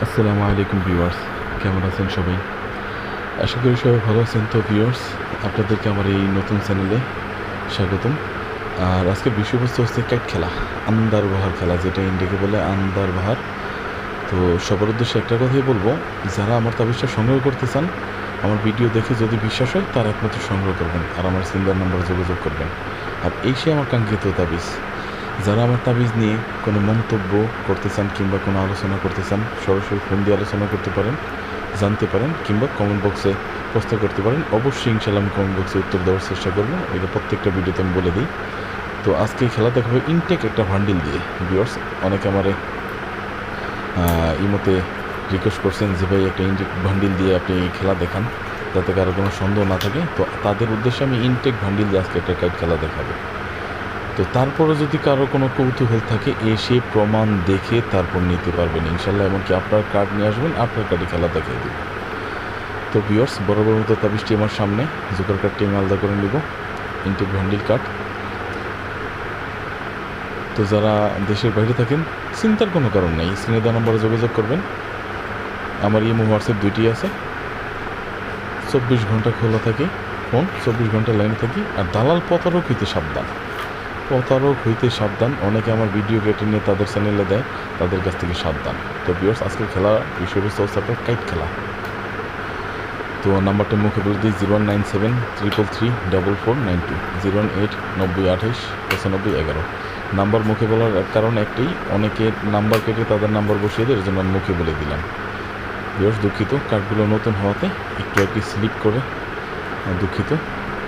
আসসালামু আলাইকুম, ভিউয়ার্স। কেমন আছেন সবাই? আশা করি সবাই ভালো আছেন। তো, ভিউয়ার্স, আপনাদেরকে আমার এই নতুন চ্যানেলে স্বাগতম। আর আজকে বিষয়বস্তু হচ্ছে কাইট খেলা, আন্দার বাহার খেলা, যেটা ইন্ডিয়াকে বলে আন্দার বাহার। তো, সবার উদ্দেশ্যে একটা কথাই বলব, যারা আমার তাবিজটা সংগ্রহ করতে চান, আমার ভিডিও দেখে যদি বিশ্বাস হয়, তার একমাত্র সংগ্রহ করবেন, আর আমার সিঙ্গার নাম্বারে যোগাযোগ করবেন। আর এই সে আমার কাঙ্ক্ষিত তাবিজ। যারা আমার তাবিজ নিয়ে কোনো মন্তব্য করতে চান কিংবা কোনো আলোচনা করতে চান সরাসরি ফোন দিয়ে আলোচনা করতে পারেন, জানতে পারেন কিংবা কমেন্ট বক্সে প্রশ্ন করতে পারেন। অবশ্যই ইনশাল্লাহ আমি কমেন্ট বক্সে উত্তর দেওয়ার চেষ্টা করব। এটা প্রত্যেকটা ভিডিওতে আমি বলে দিই। তো আজকে খেলা দেখাবো ইনটেক একটা ভান্ডিল দিয়ে। ভিউয়ার্স অনেকে আমার ইমতে রিকোয়েস্ট করছেন যে, ভাই, একটা ইনটেক ভান্ডিল দিয়ে আপনি খেলা দেখান, যাতে কারও কোনো সন্দেহ না থাকে। তো তাদের উদ্দেশ্যে আমি ইনটেক ভান্ডিল দিয়ে আজকে একটা কাইট খেলা দেখাবো। তো তারপরে যদি কারও কোনো কৌতূহল থাকে এসে প্রমাণ দেখে তারপর নিতে পারবেন ইনশাল্লাহ। এমনকি আপনার কার্ড নিয়ে আসবেন, আপনার কার্ডে খেলা দেখিয়ে দেব। তো বিয়ার্স বরাবর মতো তাবিজটি আমার সামনে। জোকার কার্ডটি আমি আলাদা করে নিব। ইনটেক ভ্যান্ডিল কার্ড তো যারা দেশের বাইরে থাকেন, চিন্তার কোনো কারণ নেই। স্ক্রিনে দেওয়া নম্বরে যোগাযোগ করবেন। আমার ইমো, হোয়াটসঅ্যাপ দুইটি আছে। চব্বিশ ঘণ্টা খোলা থাকে, ফোন, চব্বিশ ঘণ্টা লাইনে থাকি। আর দালাল প্রতারক হইতে সাবধান। প্রতারক হইতে সাবধান। অনেকে আমার ভিডিও কেটে নিয়ে তাদের চ্যানেলে দেয়, তাদের কাছ থেকে সাবধান। তো বিয়ার্স আজকের খেলা বিষয়বস্তু হচ্ছে আপনার কাইট খেলা। তো নাম্বারটা মুখে বলে দিই zero nine seven triple three double four nine two zero eight নব্বই আঠাইশ পঁচানব্বই এগারো নাম্বার মুখে বলার কারণ একটাই অনেকে নাম্বার কেটে তাদের নাম্বার বসিয়ে দেয় এর জন্য আমি মুখে বলে দিলাম। বিয়ার্স দুঃখিত, কার্ডগুলো নতুন হওয়াতে একটু একটু স্লিপ করে, দুঃখিত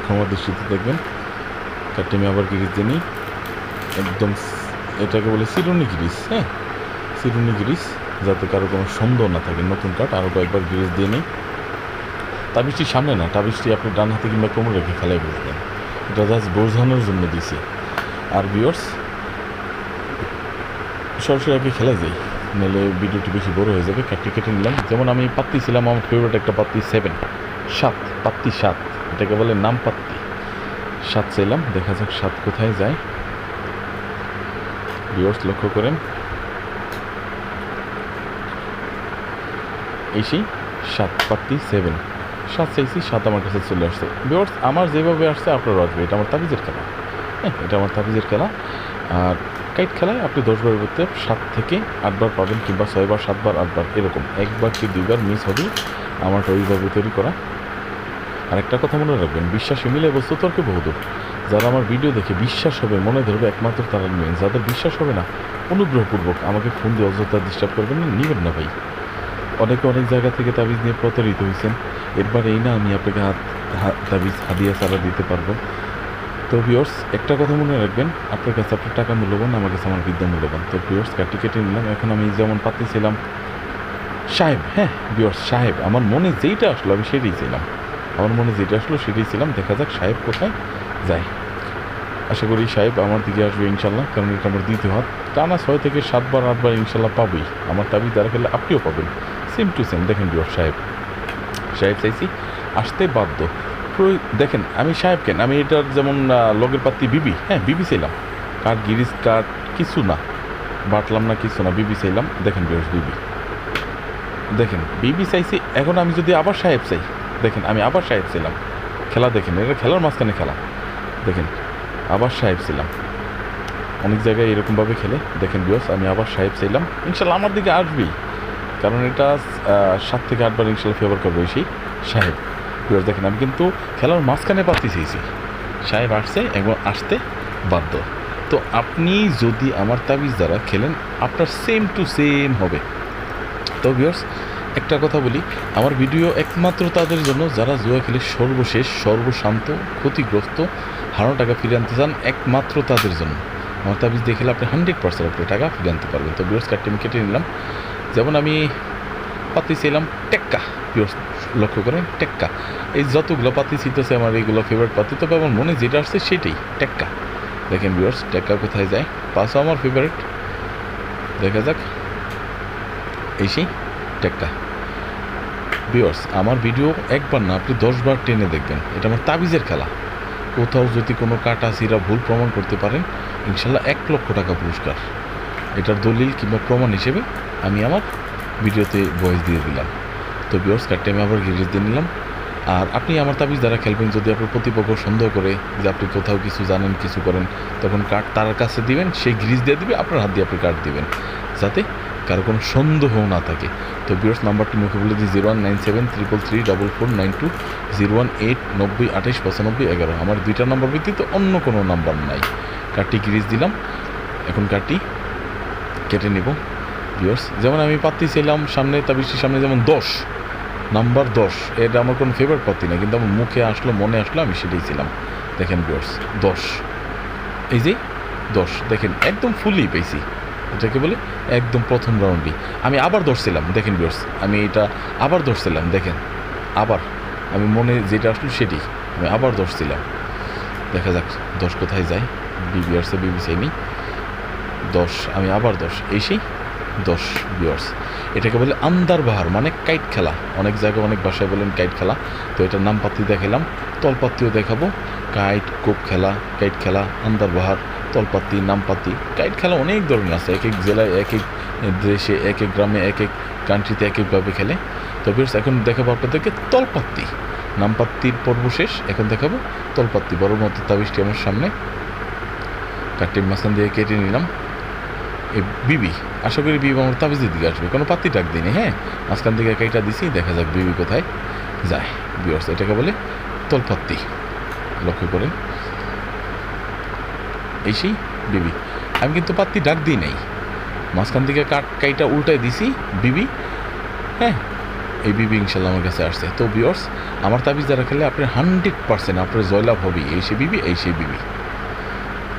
ক্ষমা দৃষ্টিতে দেখবেন। কার্ডটি আমি আবার গিরিজ দিয়ে নিই একদম এটাকে বলে সিরুনি গিরিজ হ্যাঁ? সিরুনি গিরিজ যাতে কারও কোনো সন্দেহ না থাকে, নতুন কাঠ আরও কয়েকবার গিরিজ দিয়ে নিই। তাবিজটি সামনে না তাবিজটি আপনি ডান হাতে কিংবা কোমর রেখে খেলায় বুঝবেন। এটা জাস্ট বোঝানোর জন্য দিছি। আর বিয়ার্স সরাসরি আগে খেলা যাই, নাহলে ভিডিওটি বেশি বড় হয়ে যাবে কাটটি কেটে নিলাম। যেমন আমি পাত্তি ছিলাম, আমার ফেভারিট একটা পাত্তি সেভেন সাত, পাত্তি সাত, এটাকে বলে নাম পাত্তি। সাত চাইলাম দেখা যাক সাত কোথায় যায়। ভিউয়ার্স লক্ষ্য করেন। এই সেই সাত পার্টি সেভেন। সাত চাইছি সাত আমার কাছে চলে আসছে। ভিউয়ার্স আমার যেভাবে আসছে, আপনারও আসবে এটা আমার তাবিজের খেলা। হ্যাঁ এটা আমার তাবিজের খেলা। আর কাইট খেলায় আপনি দশবারের মধ্যে সাত থেকে আটবার পাবেন কিংবা ছয়বার সাতবার আটবার এরকম। একবার কি দুইবার মিস হবে, আমার ওইভাবে তৈরি করা। আর একটা কথা মনে রাখবেন, বিশ্বাসে মিলে বস্তু তর্কে বহুদূর যারা আমার ভিডিও দেখে বিশ্বাস হবে, মনে ধরবে একমাত্র তারা নেবেন যাদের বিশ্বাস হবে না, অনুগ্রহপূর্বক আমাকে ফোন দিয়ে অযথা ডিস্টার্ব করবেন না, নেবেন না ভাই। অনেকে অনেক জায়গা থেকে তাবিজ নিয়ে প্রতারিত হয়েছেন। এরবার এই না আমি আপনাকে হাত তাবিজ হাদিয়া সারা দিতে পারব। তো ভিওর্স একটা কথা মনে রাখবেন, আপনার কাছে আপনার টাকা মূল্যবান, আমার কাছে আমার বিদ্যা মূল্যবান। তো ভিওর্স কাটি কেটে নিলাম? এখন আমি যেমন পাতি ছিলাম, সাহেব হ্যাঁ ভিওর্স সাহেব, আমার মনে যেইটা আসলো, আমি সেটাই ছিলাম। আমার মনে যেটা আসলো সেটাই ছিলাম। দেখা যাক সাহেব কোথায় যায়। আশা করি সাহেব আমার দিকে আসবে ইনশাল্লাহ, কারণ এটা আমার দ্বিতীয় হাত টানা ছয় থেকে সাতবার আটবার ইনশাল্লাহ পাবই। আমার তাবি দ্বারা খেলে আপনিও পাবেন। সেম টু সেম দেখেন ভিওর সাহেব। সাহেব চাইছি আসতে বাধ্য। দেখেন, আমি সাহেব কেন আমি এটার যেমন লগের পাত্তি বিবি হ্যাঁ বিবি চাইলাম। কার গিরিজ কাঠ কিছু না। বাটলাম না, কিছু না, বিবি চাইলাম। দেখেন বিয়স বিবি। দেখেন, বিবি চাইছি, এখন আমি যদি আবার সাহেব চাই দেখেন, আমি আবার সাহেব ছিলাম। খেলা দেখেন, এটা খেলার মাঝখানে খেলা। দেখেন, আবার সাহেব ছিলাম। অনেক জায়গায় এরকমভাবে খেলে। দেখেন বিয়স আমি আবার সাহেব ছিলাম। ইনশাল্লাহ আমার দিকে আসবেই। কারণ এটা সাত থেকে আটবার ইনশাল্লাহ ফেভার করবে সেই সাহেব। বিয়স দেখেন, আমি কিন্তু খেলার মাঝখানে পাতি চেয়েছি সাহেব আসছে এবং আসতে বাধ্য। তো আপনি যদি আমার তাবিজ দ্বারা খেলেন, আপনার সেম টু সেম হবে। তো ভিউয়ার্স একটা কথা বলি, আমার ভিডিও একমাত্র তাদের জন্য যারা জুয়া খেলে সর্বশেষ, সর্বশান্ত, ক্ষতিগ্রস্ত, হারানো টাকা ফিরে আনতে চান একমাত্র তাদের জন্য। আমার তাবিজ দেখলে আপনি হান্ড্রেড পার্সেন্ট আপনি টাকা ফিরে আনতে পারবেন। তো ভিউয়ার্স কার্ডটি আমি কেটে নিলাম। যেমন আমি পাতি ছিলাম টেক্কা। ভিউয়ার্স, লক্ষ্য করেন, টেক্কা। এই যতগুলো পাতি ছিতেছে আমার এইগুলো ফেভারিট পাতি, তবে আমার মনে যেটা আসছে সেটাই, টেক্কা। দেখেন ভিউয়ার্স, টেক্কা কোথায় যায়? পাঁচও আমার ফেভারিট দেখা যাক, এই সেই। টেক্কা বিয়ার্স আমার ভিডিও একবার না, আপনি দশবার টেনে দেখবেন। এটা আমার তাবিজের খেলা। কোথাও যদি কোনো কাটা সিরা ভুল প্রমাণ করতে পারেন, ইনশাল্লাহ এক লক্ষ টাকা পুরস্কার। এটার দলিল কিংবা প্রমাণ হিসেবে আমি আমার ভিডিওতে ভয়েস দিয়ে দিলাম। তো বিয়র্স কার্ডটি আমি আবার গিরিজ দিয়ে নিলাম। আর আপনি আমার তাবিজ দ্বারা খেলবেন, যদি আপনার প্রতিপক্ষ সন্দেহ করে যে আপনি কোথাও কিছু জানেন, কিছু করেন, তখন কার্ড তার কাছে দিবেন সেই গ্রিজ দিয়ে দিবে, আপনার হাত দিয়ে আপনি কার্ড দিবেন। যাতে কারও কোনো সন্দেহ না থাকে। তো বিয়র্স নাম্বারটি মুখে বলে দিই, zero one nine seven triple three double four nine two, zero one eight নব্বই আঠাশ পঁচানব্বই এগারো। আমার দুইটা নাম্বার ভিত্তিতে অন্য কোনো নাম্বার নাই। কার্ডটি গ্রিজ দিলাম। এখন কার্ডটি কেটে নেব। ভিউয়ার্স যেমন আমি পাত্তি ছিলাম সামনে তাবিজটির সামনে যেমন দশ, নাম্বার দশ, এটা আমার কোনো ফেভারিট পাত্তি না কিন্তু আমার মুখে আসলো, মনে আসলো, আমি সেটাই ছিলাম। দেখেন ভিউয়ার্স দশ, এই যে দশ, দেখেন, একদম ফুলই পেয়েছি। এটাকে বলে একদম প্রথম রাউন্ডই আমি আবার ধরছিলাম, দেখেন ভিউয়ার্স আমি এটা আবার ধরছিলাম, দেখেন, আবার। আমি মনে যেটা আসলো সেটি, আমি আবার ধরছিলাম। দেখা যাক, দশ কোথায় যায়? বিবিআরসে নেই দশ, আমি আবার দশ এই সেই দশ বিয়ার্স এটাকে বলে আন্দার বাহার মানে কাইট খেলা। অনেক জায়গায় অনেক ভাষায় বলেন কাইট খেলা। তো এটার নাম পাত্তি দেখালাম তলপাত্তিও দেখাবো। কাইট কোপ খেলা, কাইট খেলা, আন্দার বাহার। তলপাত্তি নামপাত্তি কাইট খেলা অনেক ধরনের আছে। এক এক জেলায়, এক এক দেশে, এক এক গ্রামে, এক এক কান্ট্রিতে এক একভাবে খেলে। তো বিয়ার্স এখন দেখাবো আপনাদেরকে তলপাত্তি নামপাত্তির পর্ব শেষ, এখন দেখাবো তলপাত্তি বড় মতো তাবিজটি আমার সামনে। কাঠটির মাঝখান দিয়ে কেটে নিলাম। এ, বিবি, আশা করি বিবি আমার তাবিজের দিকে আসবে। কোনো পাত্তি ডাক দিইনি হ্যাঁ? মাঝখান থেকে কেটা দিছি, দেখা যাক বিবি কোথায় যায়। বিয়র্স এটাকে বলে তলপাত্তি লক্ষ্য করেন। এই সেই বিবি। আমি কিন্তু পাত্তি ডাক দিই নাই। মাঝখান থেকে কাট কাইটা উল্টাই দিছি, বিবি। হ্যাঁ এই বিবি ইনশাল্লাহ আমার কাছে আসছে। তো বিয়র্স আমার তাবিজ যারা খেলে আপনি হান্ড্রেড পার্সেন্ট আপনার জয়লাভ হবে এই সে বিবি, এই সেই বিবি।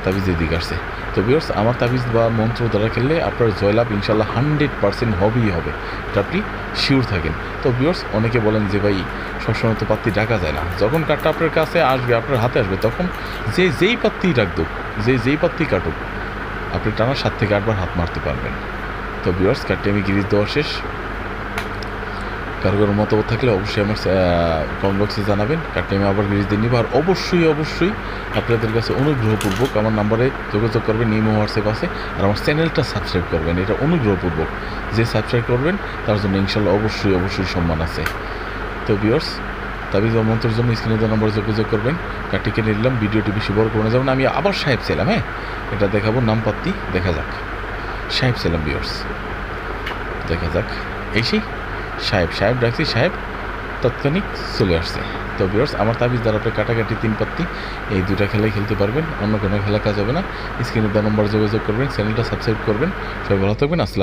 তাবিজের দিকে আসছে। তো ভিউর্স আমার তাবিজ বা মন্ত্র দ্বারা খেললে আপনার জয়লাভ ইনশাল্লাহ হান্ড্রেড পার্সেন্ট হবেই হবে। এটা আপনি শিওর থাকেন। তো ভিউর্স অনেকে বলেন যে ভাই, সবসময় তো পাত্তি ডাকা যায় না। যখন কাঠটা আপনার কাছে আসবে, আপনার হাতে আসবে, তখন যে যেই পাত্তি রাখদুক যে যেই পাত্তি কাটুক, আপনি টানা সাত থেকে আটবার হাত মারতে পারবেন। তো বিয়র্স কাঠটি আমি গিরিজ দেওয়া শেষ। কারও কারও মতামত থাকলে অবশ্যই আমার কমেন্ট বক্সে জানাবেন। কার্ডটি আমি আবার গিরিজ দিয়ে নিব। আর অবশ্যই অবশ্যই আপনাদের কাছে অনুগ্রহপূর্বক আমার নাম্বারে যোগাযোগ করবেন নিম হোয়াটসঅ্যাপ আছে। আর আমার চ্যানেলটা সাবস্ক্রাইব করবেন, এটা অনুগ্রহপূর্বক। যে সাবস্ক্রাইব করবেন, তার জন্য ইনশাল্লাহ অবশ্যই অবশ্যই সম্মান আছে। তো বিয়র্স তাবিজ বা মন্ত্রের জন্য স্ক্রিনে দেওয়া নম্বরে যোগাযোগ করবেন। কার্ডটি কিনে নিলাম, ভিডিওটি বেশি বড় করে না। যেমন আমি আবার সাহেব ছিলাম হ্যাঁ? এটা দেখাবো নামপাত্তি দেখা যাক। সাহেব ছিলাম বিয়র্স দেখা যাক। এই সেই। সাহেব সাহেব ডাকছি, সাহেব, তাৎক্ষণিক চলে আসছে। তো বিয়ার্স আমার তাবিজ দ্বারা আপনি কাটাকাটি তিন পাত্তি, এই দুটা খেলাই খেলতে পারবেন, অন্য কোনো খেলা কাজ হবে না। স্ক্রিনে দেওয়া নম্বর যোগাযোগ করবেন চ্যানেলটা সাবস্ক্রাইব করবেন। সবাই ভালো থাকবেন, আসসালাম